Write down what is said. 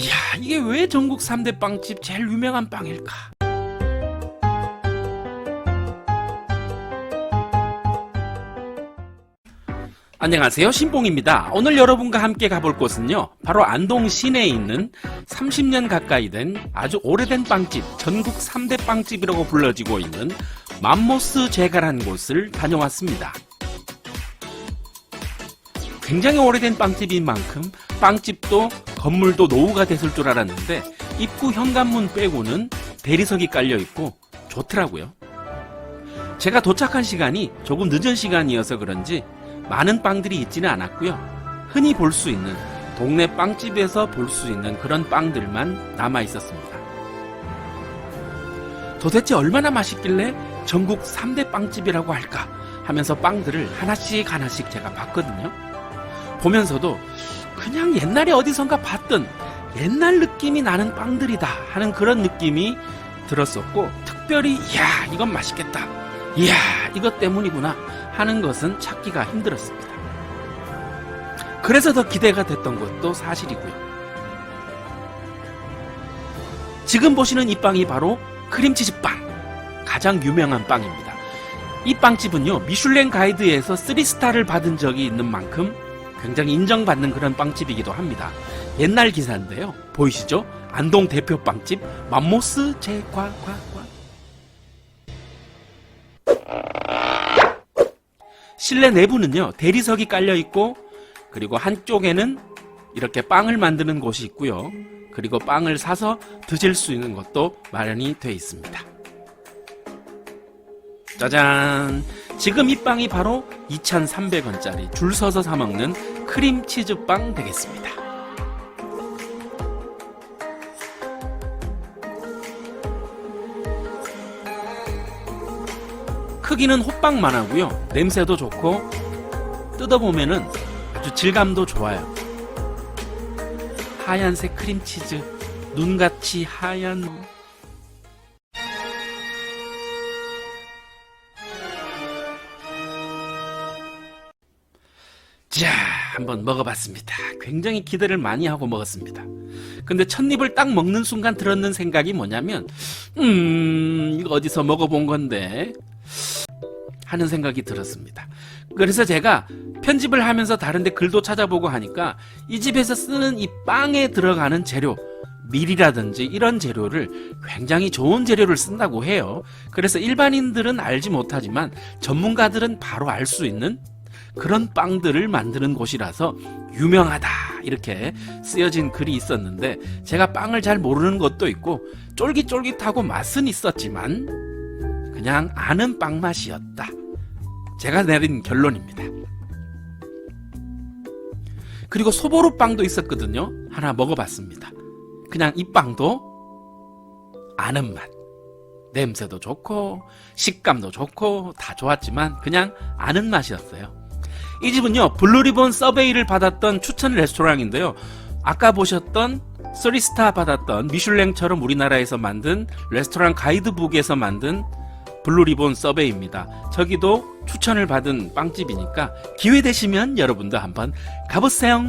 이야, 이게 왜 전국 3대 빵집 제일 유명한 빵일까? 안녕하세요. 신봉입니다. 오늘 여러분과 함께 가볼 곳은요. 바로 안동 시내에 있는 30년 가까이 된 아주 오래된 빵집, 전국 3대 빵집이라고 불러지고 있는 맘모스 제가라는 곳을 다녀왔습니다. 굉장히 오래된 빵집인 만큼 빵집도 건물도 노후가 됐을 줄 알았는데 입구 현관문 빼고는 대리석이 깔려 있고 좋더라고요. 제가 도착한 시간이 조금 늦은 시간이어서 그런지 많은 빵들이 있지는 않았고요. 흔히 볼 수 있는 동네 빵집에서 볼 수 있는 그런 빵들만 남아 있었습니다. 도대체 얼마나 맛있길래 전국 3대 빵집이라고 할까 하면서 빵들을 하나씩 하나씩 제가 봤거든요. 보면서도 그냥 옛날에 어디선가 봤던 옛날 느낌이 나는 빵들이다 하는 그런 느낌이 들었었고 특별히 이야 이건 맛있겠다 이야 이것 때문이구나 하는 것은 찾기가 힘들었습니다. 그래서 더 기대가 됐던 것도 사실이고요. 지금 보시는 이 빵이 바로 크림치즈 빵 가장 유명한 빵입니다. 이 빵집은요 미슐랭 가이드에서 3스타를 받은 적이 있는 만큼 굉장히 인정받는 그런 빵집이기도 합니다. 옛날 기사인데요. 보이시죠? 안동 대표 빵집 맘모스 제과과과 실내 내부는요. 대리석이 깔려 있고 그리고 한쪽에는 이렇게 빵을 만드는 곳이 있고요. 그리고 빵을 사서 드실 수 있는 것도 마련이 되어 있습니다. 짜잔! 지금 이 빵이 바로 2,300원짜리 줄 서서 사 먹는 크림치즈 빵 되겠습니다. 크기는 호빵만 하고요. 냄새도 좋고 뜯어보면은 아주 질감도 좋아요. 하얀색 크림치즈, 눈같이 하얀 자, 한번 먹어봤습니다. 굉장히 기대를 많이 하고 먹었습니다. 근데 첫 입을 딱 먹는 순간 들었는 생각이 뭐냐면, 음, 이거 어디서 먹어본 건데? 하는 생각이 들었습니다. 그래서 제가 편집을 하면서 다른데 글도 찾아보고 하니까 이 집에서 쓰는 이 빵에 들어가는 재료, 밀이라든지 이런 재료를 굉장히 좋은 재료를 쓴다고 해요. 그래서 일반인들은 알지 못하지만 전문가들은 바로 알 수 있는 그런 빵들을 만드는 곳이라서 유명하다 이렇게 쓰여진 글이 있었는데 제가 빵을 잘 모르는 것도 있고 쫄깃쫄깃하고 맛은 있었지만 그냥 아는 빵 맛이었다. 제가 내린 결론입니다. 그리고 소보루 빵도 있었거든요. 하나 먹어봤습니다. 그냥 이 빵도 아는 맛. 냄새도 좋고 식감도 좋고 다 좋았지만 그냥 아는 맛이었어요. 이 집은요 블루리본 서베이를 받았던 추천 레스토랑인데요. 아까 보셨던 3스타 받았던 미슐랭처럼 우리나라에서 만든 레스토랑 가이드북에서 만든 블루리본 서베이입니다. 저기도 추천을 받은 빵집이니까 기회 되시면 여러분도 한번 가보세요.